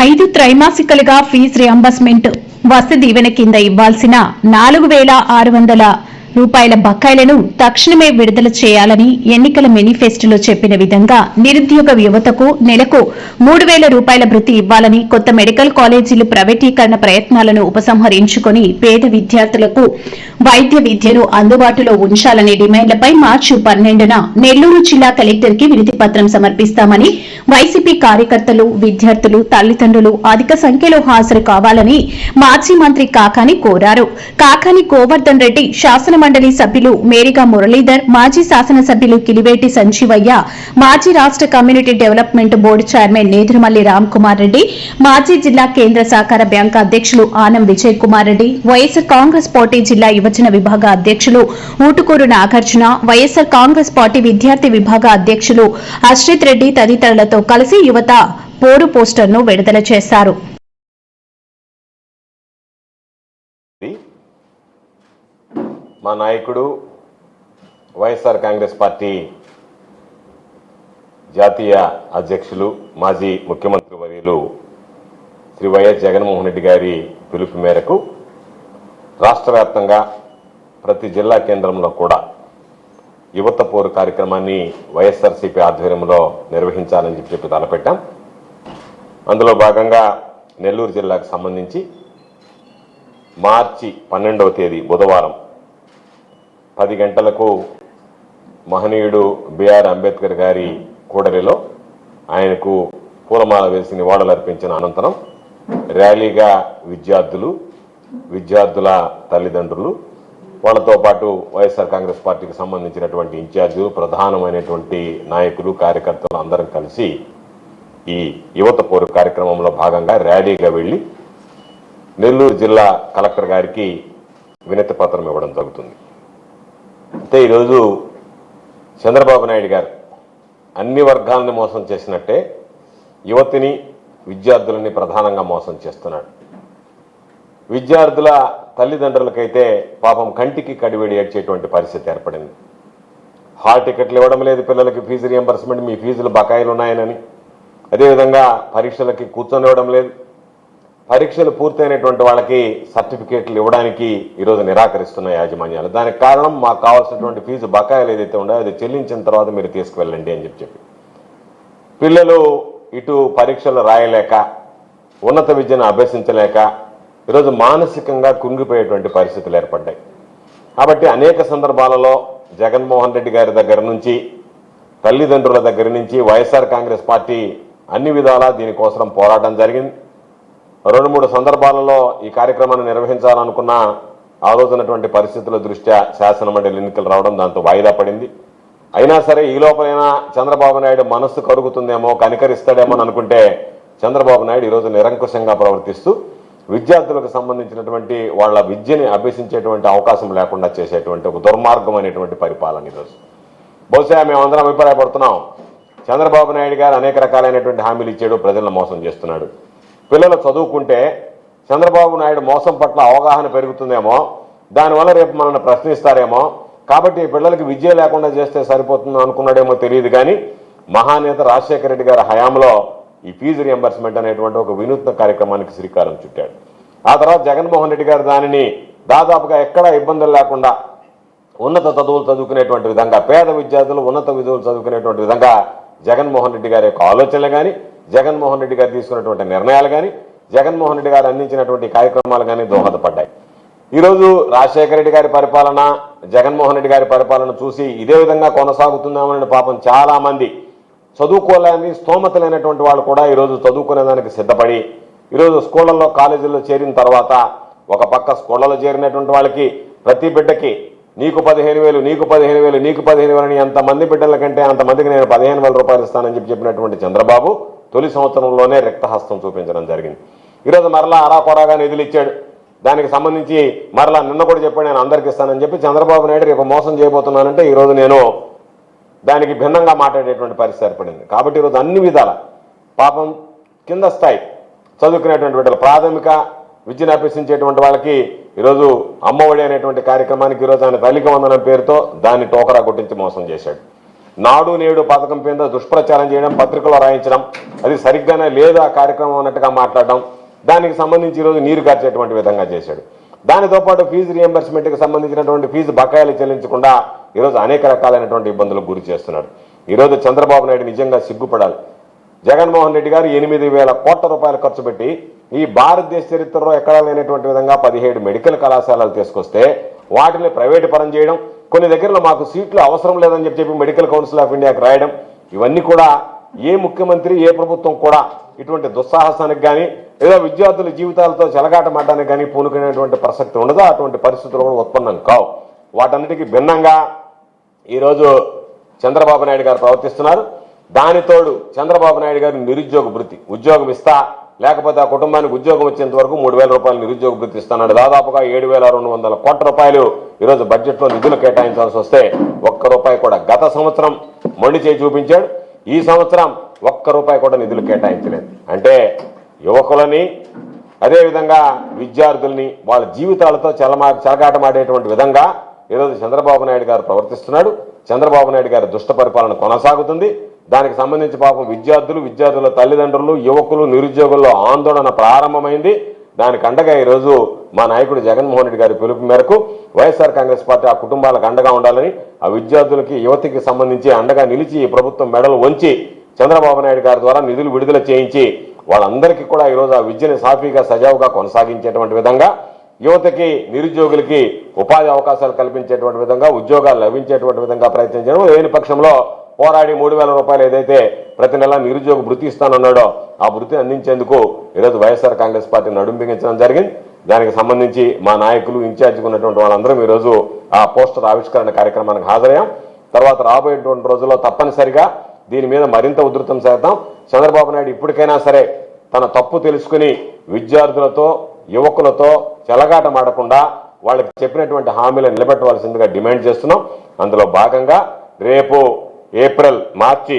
ఐదు త్రైమాసికలుగా fee reimbursement Vasathi Deevena కింద ఇవ్వాల్సిన నాలుగు వేల ఆరు వందల రూపాయల బకాయిలను తక్షణమే విడుదల చేయాలని ఎన్నికల మేనిఫెస్టోలో చెప్పిన విధంగా నిరుద్యోగ యువతకు నెలకు మూడు వేల రూపాయల భృతి ఇవ్వాలని కొత్త మెడికల్ కాలేజీలు ప్రైవేటీకరణ ప్రయత్నాలను ఉపసంహరించుకొని పేద విద్యార్థులకు వైద్య విద్యను అందుబాటులో ఉంచాలనే డిమాండ్లపై మార్చి పన్నెండున నెల్లూరు జిల్లా కలెక్టర్కి వినతి పత్రం సమర్పిస్తామని వైసీపీ కార్యకర్తలు విద్యార్థులు తల్లిదండ్రులు అధిక సంఖ్యలో హాజరు కావాలని మాజీ మంత్రి కాకాని కోరారు. కాకాని గోవర్ధన్ రెడ్డి శాసన మండలి సభ్యులు మేరిగా మురళీధర్ మాజీ శాసనసభ్యులు కిలివేటి సంజీవయ్య మాజీ రాష్ట్ర community development board chairman Nedurumalli Ram Kumar Reddy మాజీ జిల్లా కేంద్ర సహకార బ్యాంక్ అధ్యక్షులు ఆనం విజయ్ కుమార్ రెడ్డి వైఎస్సార్ కాంగ్రెస్ పార్టీ జిల్లా యువజన విభాగ అధ్యక్షులు ఊటుకూరు నాగార్జున వైఎస్సార్ కాంగ్రెస్ పార్టీ విద్యార్థి విభాగ అధ్యక్షులు అశ్రిత్ రెడ్డి తదితరులతో కలిసి యువత పోరు పోస్టర్ను విడుదల చేశారు ఇది మా నాయకుడు వైఎస్ఆర్ కాంగ్రెస్ పార్టీ జాతీయ అధ్యక్షులు మాజీ ముఖ్యమంత్రి వర్యులు శ్రీ వైఎస్ జగన్మోహన్ రెడ్డి గారి పిలుపు మేరకు రాష్ట్ర వ్యాప్తంగా ప్రతి జిల్లా కేంద్రంలో కూడా యువత పోరు కార్యక్రమాన్ని వైఎస్ఆర్సీపీ ఆధ్వర్యంలో నిర్వహించాలని చెప్పి చెప్పి తలపెట్టాం. అందులో భాగంగా నెల్లూరు జిల్లాకు సంబంధించి మార్చి పన్నెండవ తేదీ బుధవారం పది గంటలకు మహనీయుడు బిఆర్ అంబేద్కర్ గారి కూడలిలో ఆయనకు పూలమాల వేసి నివాళులర్పించిన అనంతరం ర్యాలీగా విద్యార్థులు విద్యార్థుల తల్లిదండ్రులు వాళ్ళతో పాటు వైఎస్ఆర్ కాంగ్రెస్ పార్టీకి సంబంధించినటువంటి ఇన్ఛార్జీలు ప్రధానమైనటువంటి నాయకులు కార్యకర్తలు అందరం కలిసి ఈ యువత పోరు కార్యక్రమంలో భాగంగా ర్యాలీగా వెళ్ళి నెల్లూరు జిల్లా కలెక్టర్ గారికి వినతి పత్రం ఇవ్వడం జరుగుతుంది. అయితే ఈరోజు చంద్రబాబు నాయుడు గారు అన్ని వర్గాలని మోసం చేసినట్టే యువతిని విద్యార్థులని ప్రధానంగా మోసం చేస్తున్నాడు. విద్యార్థుల తల్లిదండ్రులకైతే పాపం కంటికి కడివేడి ఏడ్చేటువంటి పరిస్థితి ఏర్పడింది. హాల్ టికెట్లు ఇవ్వడం లేదు పిల్లలకి ఫీజు రియంబర్స్మెంట్ మీ ఫీజులు బకాయిలు ఉన్నాయనని అదేవిధంగా పరీక్షలకి కూర్చొనివ్వడం లేదు. పరీక్షలు పూర్తయినటువంటి వాళ్ళకి సర్టిఫికేట్లు ఇవ్వడానికి ఈరోజు నిరాకరిస్తున్న యాజమాన్యాలు. దానికి కారణం మాకు కావాల్సినటువంటి ఫీజు బకాయిలు ఏదైతే ఉందో అది చెల్లించిన తర్వాత మీరు తీసుకువెళ్ళండి అని చెప్పి చెప్పి. పిల్లలు ఇటు పరీక్షలు రాయలేక ఉన్నత విద్యను అభ్యసించలేక ఈరోజు మానసికంగా కుంగిపోయేటువంటి పరిస్థితులు ఏర్పడ్డాయి. కాబట్టి అనేక సందర్భాలలో జగన్మోహన్ రెడ్డి గారి దగ్గర నుంచి తల్లిదండ్రుల దగ్గర నుంచి వైఎస్ఆర్ కాంగ్రెస్ పార్టీ అన్ని విధాలా దీనికోసం పోరాటం జరిగింది. రెండు మూడు సందర్భాలలో ఈ కార్యక్రమాన్ని నిర్వహించాలనుకున్న ఆ రోజునటువంటి పరిస్థితుల దృష్ట్యా శాసనమండలి ఎన్నికలు రావడం దాంతో వాయిదా పడింది. అయినా సరే ఈ లోపలైనా చంద్రబాబు నాయుడు మనస్సు కరుగుతుందేమో కనికరిస్తాడేమో అనుకుంటే చంద్రబాబు నాయుడు ఈరోజు నిరంకుశంగా ప్రవర్తిస్తూ విద్యార్థులకు సంబంధించినటువంటి వాళ్ళ విద్యని అభ్యసించేటువంటి అవకాశం లేకుండా చేసేటువంటి ఒక దుర్మార్గం అనేటువంటి పరిపాలన ఈరోజు బహుశా మేమందరం అభిప్రాయపడుతున్నాం చంద్రబాబు నాయుడు గారు అనేక రకాలైనటువంటి హామీలు ఇచ్చాడు ప్రజలను మోసం చేస్తున్నాడు. పిల్లలు చదువుకుంటే చంద్రబాబు నాయుడు మోసం పట్ల అవగాహన పెరుగుతుందేమో దానివల్ల రేపు మనల్ని ప్రశ్నిస్తారేమో కాబట్టి పిల్లలకి విద్య లేకుండా చేస్తే సరిపోతుందో అనుకున్నాడేమో తెలియదు కానీ మహానేత రాజశేఖర రెడ్డి గారి హయాంలో ఈ ఫీజు రియంబర్స్మెంట్ అనేటువంటి ఒక వినూత్న కార్యక్రమానికి శ్రీకారం చుట్టాడు. ఆ తర్వాత జగన్మోహన్ రెడ్డి గారు దానిని దాదాపుగా ఎక్కడా ఇబ్బందులు లేకుండా ఉన్నత చదువులు చదువుకునేటువంటి విధంగా పేద విద్యార్థులు ఉన్నత విధులు చదువుకునేటువంటి విధంగా జగన్మోహన్ రెడ్డి గారి యొక్క ఆలోచనలు కానీ జగన్మోహన్ రెడ్డి గారు తీసుకున్నటువంటి నిర్ణయాలు కానీ జగన్మోహన్ రెడ్డి గారు అందించినటువంటి కార్యక్రమాలు కానీ దోహదపడ్డాయి. ఈరోజు రాజశేఖర రెడ్డి గారి పరిపాలన జగన్మోహన్ రెడ్డి గారి పరిపాలన చూసి ఇదే విధంగా కొనసాగుతుందామని పాపం చాలామంది చదువుకోలేని స్తోమత లేనటువంటి వాళ్ళు కూడా ఈరోజు చదువుకునేదానికి సిద్ధపడి ఈరోజు స్కూళ్ళల్లో కాలేజీల్లో చేరిన తర్వాత ఒక పక్క స్కూళ్ళలో చేరినటువంటి వాళ్ళకి ప్రతి బిడ్డకి నీకు పదిహేను వేలు నీకు పదిహేను వేలు నీకు పదిహేను వేలు అని ఎంతమంది బిడ్డల కంటే అంతమందికి నేను పదిహేను వేల రూపాయలు ఇస్తానని చెప్పి చెప్పినటువంటి చంద్రబాబు తొలి సంవత్సరంలోనే రిక్తహస్తం చూపించడం జరిగింది. ఈరోజు మరలా అరాకొరాగా నిధులు ఇచ్చాడు. దానికి సంబంధించి మరలా నిన్న కూడా చెప్పాడు నేను అందరికి ఇస్తానని చెప్పి చంద్రబాబు నాయుడు రేపు మోసం చేయబోతున్నానంటే ఈరోజు నేను దానికి భిన్నంగా మాట్లాడేటువంటి పరిస్థితి ఏర్పడింది. కాబట్టి ఈరోజు అన్ని విధాల పాపం కింద స్థాయి చదువుకునేటువంటి బిడ్డలు ప్రాథమిక విద్యను అభ్యసించేటువంటి వాళ్ళకి ఈరోజు అమ్మఒడి అనేటువంటి కార్యక్రమానికి ఈరోజు ఆయన తల్లికి వందనం పేరుతో దాన్ని టోకరా కొట్టించి మోసం చేశాడు. నాడు నేడు పథకం కింద దుష్ప్రచారం చేయడం పత్రికలో రాయించడం అది సరిగ్గానే లేదు ఆ కార్యక్రమం అన్నట్టుగా మాట్లాడడం దానికి సంబంధించి ఈరోజు నీరు కార్చేటువంటి విధంగా చేశాడు. దానితో పాటు ఫీజు రియంబర్స్మెంట్కి సంబంధించినటువంటి ఫీజు బకాయిలు చెల్లించకుండా ఈరోజు అనేక రకాలైనటువంటి ఇబ్బందులకు గురి చేస్తున్నాడు. ఈరోజు చంద్రబాబు నాయుడు నిజంగా సిగ్గుపడాలి. జగన్మోహన్ రెడ్డి గారు ఎనిమిది వేల కోట్ల రూపాయలు ఖర్చు పెట్టి ఈ భారతదేశ చరిత్రలో ఎక్కడా లేనటువంటి విధంగా పదిహేడు మెడికల్ కళాశాలలు తీసుకొస్తే వాటిని ప్రైవేటు పరం చేయడం కొన్ని దగ్గరలో మాకు సీట్లు అవసరం లేదని చెప్పి చెప్పి మెడికల్ కౌన్సిల్ ఆఫ్ ఇండియాకి రాయడం ఇవన్నీ కూడా ఏ ముఖ్యమంత్రి ఏ ప్రభుత్వం కూడా ఇటువంటి దుస్సాహసానికి కానీ ఏదో విద్యార్థుల జీవితాలతో చెలగాటమాడడానికి కానీ పూనుకునేటువంటి ప్రసక్తి ఉండదు. అటువంటి పరిస్థితులు కూడా ఉత్పన్నం కావు. వాటన్నిటికీ భిన్నంగా ఈరోజు చంద్రబాబు నాయుడు గారు ప్రవర్తిస్తున్నారు. దానితోడు చంద్రబాబు నాయుడు గారు నిరుద్యోగ భృతి ఉద్యోగం ఇస్తా లేకపోతే ఆ కుటుంబానికి ఉద్యోగం వచ్చేంత వరకు మూడు వేల రూపాయలు నిరుద్యోగ భృతి ఇస్తున్నాడు దాదాపుగా ఏడు వేల రెండు వందల కోట్ల రూపాయలు ఈరోజు బడ్జెట్లో నిధులు కేటాయించాల్సి వస్తే ఒక్క రూపాయి కూడా గత సంవత్సరం మొండి చేయి చూపించాడు. ఈ సంవత్సరం ఒక్క రూపాయి కూడా నిధులు కేటాయించలేదు. అంటే యువకులని అదేవిధంగా విద్యార్థుల్ని వాళ్ళ జీవితాలతో చెలమా చెలగాటమాడేటువంటి విధంగా ఈరోజు చంద్రబాబు నాయుడు గారు ప్రవర్తిస్తున్నాడు. చంద్రబాబు నాయుడు గారి దుష్ట పరిపాలన కొనసాగుతుంది. దానికి సంబంధించి పాపం విద్యార్థులు విద్యార్థుల తల్లిదండ్రులు యువకులు నిరుద్యోగుల్లో ఆందోళన ప్రారంభమైంది. దానికి అండగా ఈరోజు మా నాయకుడు జగన్మోహన్ రెడ్డి గారి పిలుపు మేరకు వైఎస్ఆర్ కాంగ్రెస్ పార్టీ ఆ కుటుంబాలకు అండగా ఉండాలని ఆ విద్యార్థులకి యువతికి సంబంధించి అండగా నిలిచి ఈ ప్రభుత్వం మెడలు వంచి చంద్రబాబు నాయుడు గారి ద్వారా నిధులు విడుదల చేయించి వాళ్ళందరికీ కూడా ఈరోజు ఆ విద్యని సాఫీగా సజావుగా కొనసాగించేటువంటి విధంగా యువతకి నిరుద్యోగులకి ఉపాధి అవకాశాలు కల్పించేటువంటి విధంగా ఉద్యోగాలు లభించేటువంటి విధంగా ప్రయత్నించడం లేని పక్షంలో పోరాడి మూడు వేల రూపాయలు ఏదైతే ప్రతి నెల నిరుద్యోగ వృత్తి ఇస్తానన్నాడో ఆ వృత్తి అందించేందుకు ఈరోజు వైఎస్ఆర్ కాంగ్రెస్ పార్టీ నడుంబించడం జరిగింది. దానికి సంబంధించి మా నాయకులు ఇన్ఛార్జిగా ఉన్నటువంటి వాళ్ళందరం ఈరోజు ఆ పోస్టర్ ఆవిష్కరణ కార్యక్రమానికి హాజరయ్యాం. తర్వాత రాబోయేటువంటి రోజుల్లో తప్పనిసరిగా దీని మీద మరింత ఉధృతం చేద్దాం. చంద్రబాబు నాయుడు ఇప్పటికైనా సరే తన తప్పు తెలుసుకుని విద్యార్థులతో యువకులతో చెలగాట మాడకుండా వాళ్ళకి చెప్పినటువంటి హామీలను నిలబెట్టవలసిందిగా డిమాండ్ చేస్తున్నాం. అందులో భాగంగా రేపు ఏప్రిల్ మార్చి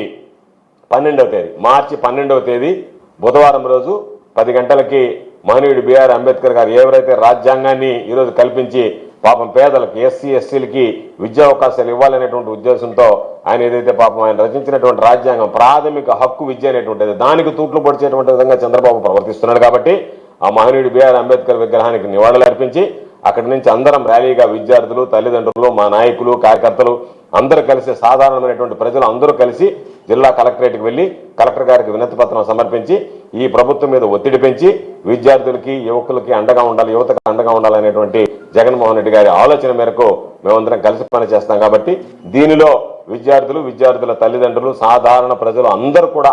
పన్నెండవ తేదీ. మార్చి పన్నెండవ తేదీ బుధవారం రోజు పది గంటలకి మహనీయుడు బిఆర్ అంబేద్కర్ గారు ఎవరైతే రాజ్యాంగాన్ని ఈరోజు కల్పించి పాపం పేదలకు ఎస్సీ ఎస్సీలకి విద్యా అవకాశాలు ఇవ్వాలనేటువంటి ఉద్దేశంతో ఆయన ఏదైతే పాపం ఆయన రచించినటువంటి రాజ్యాంగం ప్రాథమిక హక్కు విద్య అనేటువంటిది దానికి తూట్లు పొడిచేటువంటి విధంగా చంద్రబాబు ప్రవర్తిస్తున్నాడు కాబట్టి ఆ మహనీయుడు బిఆర్ అంబేద్కర్ విగ్రహానికి నివాళులు అర్పించి అక్కడి నుంచి అందరం ర్యాలీగా విద్యార్థులు తల్లిదండ్రులు మా నాయకులు కార్యకర్తలు అందరూ కలిసి సాధారణమైనటువంటి ప్రజలు అందరూ కలిసి జిల్లా కలెక్టరేట్కి వెళ్ళి కలెక్టర్ గారికి వినతి పత్రం సమర్పించి ఈ ప్రభుత్వం మీద ఒత్తిడి పెంచి విద్యార్థులకి యువకులకి అండగా ఉండాలి యువతకు అండగా ఉండాలనేటువంటి జగన్మోహన్ రెడ్డి గారి ఆలోచన మేరకు మేమందరం కలిసి పనిచేస్తాం కాబట్టి దీనిలో విద్యార్థులు విద్యార్థుల తల్లిదండ్రులు సాధారణ ప్రజలు అందరూ కూడా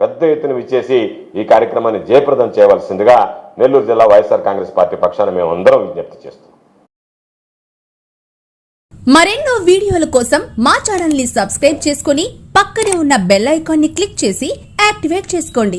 పెద్ద ఎత్తున విచ్చేసి ఈ కార్యక్రమాన్ని జయప్రదం చేయవలసిందిగా నెల్లూరు జిల్లా వైఎస్ఆర్ కాంగ్రెస్ పార్టీ పక్షాన మేమందరం విజ్ఞప్తి చేస్తున్నాం. మరెన్నో వీడియోల కోసం మా ఛానల్ని సబ్స్క్రైబ్ చేసుకుని పక్కనే ఉన్న బెల్ ఐకాన్ని క్లిక్ చేసి యాక్టివేట్ చేసుకోండి.